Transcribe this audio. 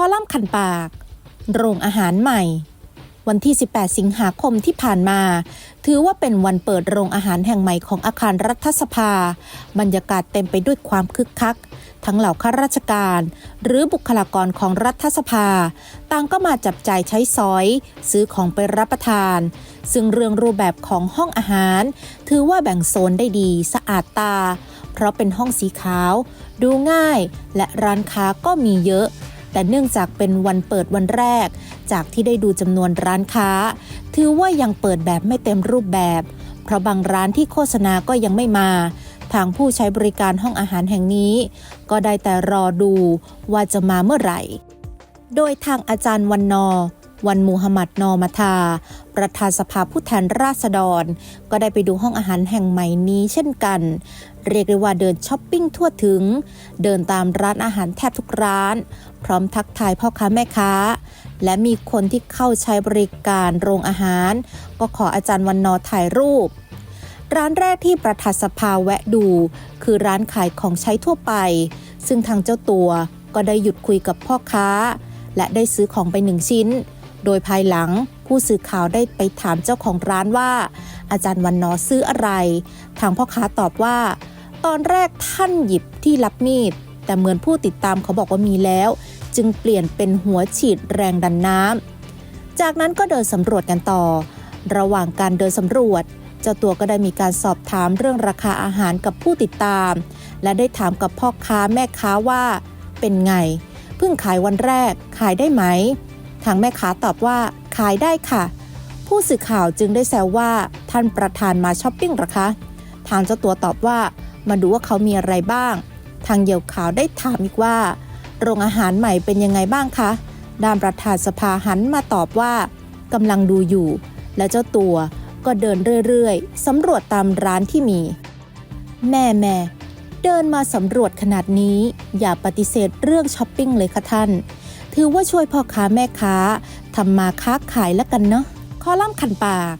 คอลัมน์คันปาก โรงอาหารใหม่ วันที่ 18 สิงหาคมที่ผ่านมา ถือว่าเป็นวันเปิดโรงอาหารแห่งใหม่ของอาคารรัฐสภา บรรยากาศเต็มไปด้วยความคึกคัก ทั้งเหล่าข้าราชการ หรือบุคลากรของรัฐสภา ต่างก็มาจับจ่ายใช้สอย ซื้อของไปรับประทาน ซึ่งเรื่องรูปแบบของห้องอาหาร ถือว่าแบ่งโซนได้ดี สะอาดตา เพราะเป็นห้องสีขาว ดูง่าย และร้านค้าก็มีเยอะ แต่เนื่องจากเป็นวันเปิดวันแรก จากที่ได้ดูจำนวนร้านค้า ถือว่ายังเปิดแบบไม่เต็มรูปแบบ เพราะบางร้านที่โฆษณาก็ยังไม่มา ทางผู้ใช้บริการห้องอาหารแห่งนี้ ก็ได้แต่รอดูว่าจะมาเมื่อไหร่ โดยทางอาจารย์วันนอ วันมูฮัมหมัดนอมาทา ประธานสภาผู้แทนราษฎร ก็ได้ไปดูห้องอาหารแห่งใหม่นี้เช่นกัน เรียกได้ว่าเดินช้อปปิ้งทั่วถึง เดินตามร้านอาหารแทบทุกร้าน พร้อมทักทายพ่อค้าแม่ค้า และมีคนที่เข้าใช้บริการโรงอาหาร ก็ขออาจารย์วันนอถ่ายรูปร้านแรกที่ประธานสภาแวะดู คือร้านขายของใช้ทั่วไป ซึ่งทางเจ้าตัวก็ได้หยุดคุยกับพ่อค้า และได้ซื้อของไปหนึ่งชิ้น โดยภายหลังผู้สื่อข่าวได้ไปถามเจ้าของร้านว่า อาจารย์วันนอซื้ออะไร ทางพ่อค้าตอบว่า ตอนแรกท่านหยิบที่รับมีด แต่เหมือนผู้ติดตามเขาบอกว่ามีแล้ว จึงเปลี่ยนเป็นหัวฉีดแรงดันน้ำ จากนั้นก็เดินสำรวจกันต่อ ระหว่างการเดินสำรวจ เจ้าตัวก็ได้มีการสอบถามเรื่องราคาอาหารกับผู้ติดตาม และได้ถามกับพ่อค้าแม่ค้าว่า เป็นไง เพิ่งขายวันแรกขายได้ไหม ทางแม่ค้าตอบว่าขายได้ค่ะ ผู้สื่อข่าวจึงได้แซวว่าท่านประธานมาช้อปปิ้งหรอคะ ทางเจ้าตัวตอบว่ามาดูว่าเขามีอะไรบ้าง ทางเหยี่ยวขาวได้ถามอีกว่า โรงอาหารใหม่เป็นยังไงบ้างคะด้านประธานสภาหันมาตอบว่ากำลังดูอยู่ และเจ้าตัวก็เดินเรื่อยๆสำรวจตามร้านที่มี แม่แม่เดินมาสำรวจขนาดนี้ อย่าปฏิเสธเรื่องช้อปปิ้งเลยค่ะท่าน ถือว่าช่วยพ่อค้าแม่ค้าทำมาค้าขายแล้วกันเนาะ คอลัมน์ขันปาก